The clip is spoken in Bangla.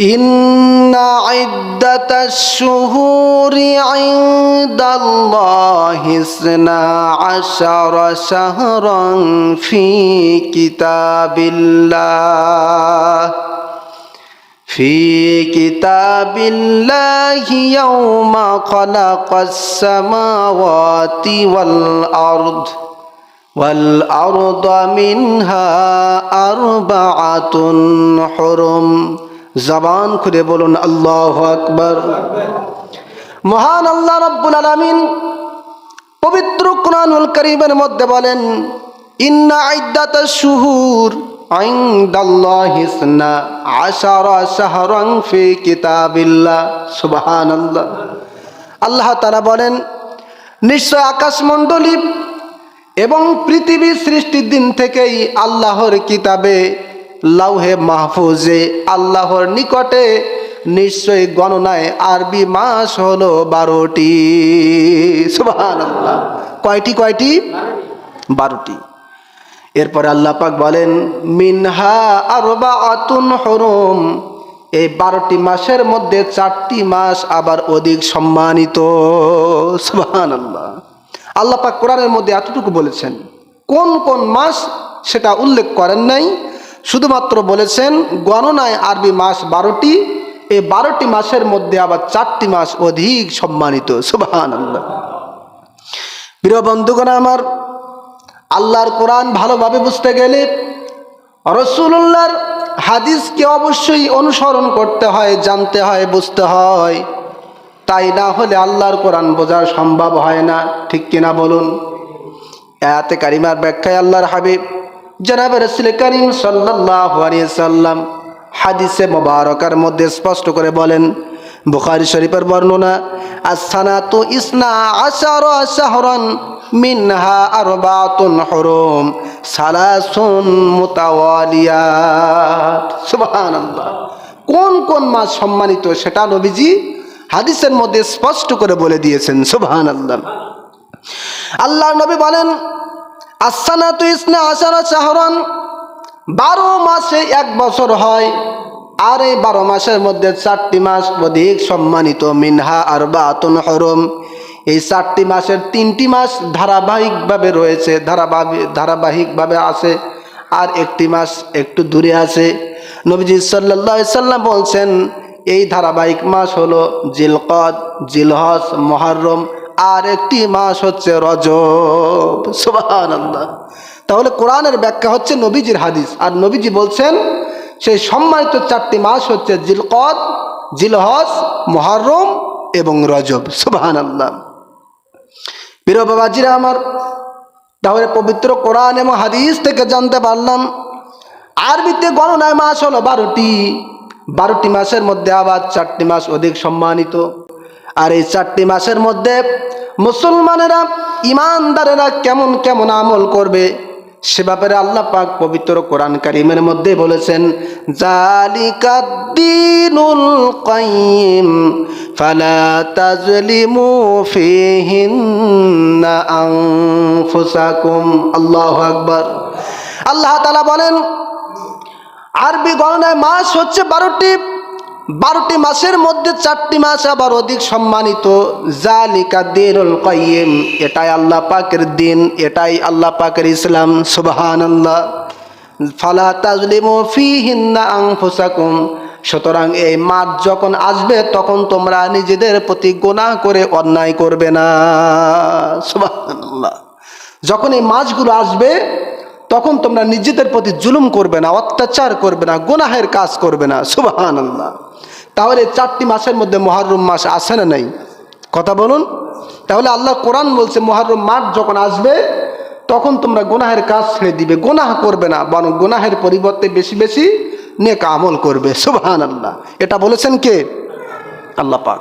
إن عدة الشهور عند الله اثنا عشر شهرا في كتاب الله في كتاب الله يوم خلق السماوات والأرض والأرض منها أربعة حرم জবান খুলে বলুন, আল্লাহ আকবর। মহান আল্লাহ রব্বুল আলামিন পবিত্র কোরআনুল করিমের মধ্যে বলেন, ইন্না আইদাত শুহুর আল্লাহ তাআলা বলেন, নিশ্চয় আকাশমণ্ডলী এবং পৃথিবী সৃষ্টির দিন থেকেই আল্লাহর কিতাবে লাউহে মাহফুজে আল্লাহর নিকটে নিশ্চয়ই গণনায় আরবি মাস হলো বারোটি। কয়টি কয়টি? বারোটি। এরপরে আল্লাহ পাক বলেন, মিনহা আরবা আতুন হরম। এই বারোটি মাসের মধ্যে চারটি মাস আবার অধিক সম্মানিত। আল্লাহ আল্লাহ পাক কোরআনের মধ্যে এতটুকু বলেছেন, কোন কোন মাস সেটা উল্লেখ করেন নাই শুধুমাত্র বলেছেন, গণনায় আরবি মাস বারোটি এই বারোটি মাসের মধ্যে আবার চারটি মাস অধিক সম্মানিত। সুবাহান প্রিয় বন্ধুগণ আমার, আল্লাহর কোরআন ভালোভাবে বুঝতে গেলে রসুল্লাহর হাদিসকে অবশ্যই অনুসরণ করতে হয়, জানতে হয়, বুঝতে হয়। তাই না হলে আল্লাহর কোরআন বোঝা সম্ভব হয় না। ঠিক কিনা বলুন? এতে কারিমার ব্যাখ্যায় আল্লাহর হাবিব জনাব রসুল করিম সাল্লাম হাদিসে মোবারকার মধ্যে স্পষ্ট করে বলেন, বুখারি শরীফের বর্ণনা তো ইসনা মিনহা হরম কোন কোন মাস সম্মানিত সেটা নবীজি হাদিসের মধ্যে স্পষ্ট করে বলে দিয়েছেন। সুবহানাল্লাহ। আল্লাহ নবী বলেন আসানা তো ইসনা আশারা শাহরন। বারো মাসে এক বছর হয় আর এই বারো মাসের মধ্যে চারটি মাস অধিক সম্মানিত মিনহা আর বাতুন হরম। এই চারটি মাসের তিনটি মাস ধারাবাহিকভাবে রয়েছে ধারাবাহিক ধারাবাহিকভাবে আছে আর একটি মাস একটু দূরে আছে। নবীজি সাল্লাহ সাল্লাম বলছেন, এই ধারাবাহিক মাস হলো জিলকদ জিলহস মহরম। আর একটি মাস হচ্ছে রজব। সুবহানাল্লাহ। তাহলে কোরআনের ব্যাখ্যা হচ্ছে নবীজির হাদিস। আর নবীজি বলছেন, সেই সম্মানিত চারটি মাস হচ্ছে জিলকদ জিলহস মহরম এবং রজব। সুবাহান আল্লাহ প্রিয় বাবাজিরা আমার, তাহলে পবিত্র কোরআন এবং হাদিস থেকে জানতে পারলাম, আরবিতে গণনায় মাস হলো বারোটি। বারোটি মাসের মধ্যে আবার চারটি মাস অধিক সম্মানিত। আর এই চারটি মাসের মধ্যে মুসলমানেরা ইমানদারেরা কেমন কেমন আমল করবে, সে ব্যাপারে আল্লাহ পাক পবিত্র কোরআন কারিমের মধ্যে বলেছেন, জালিকাদ্দিনুল কাইম ফালা তাজলিমু ফিহিন্না আনফুসাকুম। আল্লাহু আকবার। আল্লাহ তাআলা বলেন, আরবি গণনায় মাস হচ্ছে বারোটি। বারোটি মাসের মধ্যে চারটি মাস আবার অধিক সম্মানিত। জালিকা দিনুল কাইম এটাই আল্লাহ পাকের দিন, এটাই আল্লাহ পাকের ইসলাম সুবহান আল্লাহ ফালা তাজলিমু ফিহিন্না আনফুসাকুম, সুতরাং এই মাস যখন আসবে, তখন তোমরা নিজেদের প্রতি গুনাহ করে অন্যায় করবে না। সুবহানাল্লাহ। যখন এই মাছগুলো আসবে, তখন তোমরা নিজেদের প্রতি জুলুম করবে না, অত্যাচার করবে না, গুনাহের কাজ করবে না। সুবাহান আল্লাহ তাহলে চারটি মাসের মধ্যে মহারম মাস আসে না নাই? কথা বলুন। তাহলে আল্লাহ কোরআন বলছে, মহারম মাস যখন আসবে, তখন তোমরা গোনাহের কাজ ছেড়ে দিবে। গোনাহ করবে না, বরং গোনাহের পরিবর্তে বেশি বেশি নেক আমল করবে। সুবাহান আল্লাহ এটা বলেছেন কে? আল্লাহ পাক।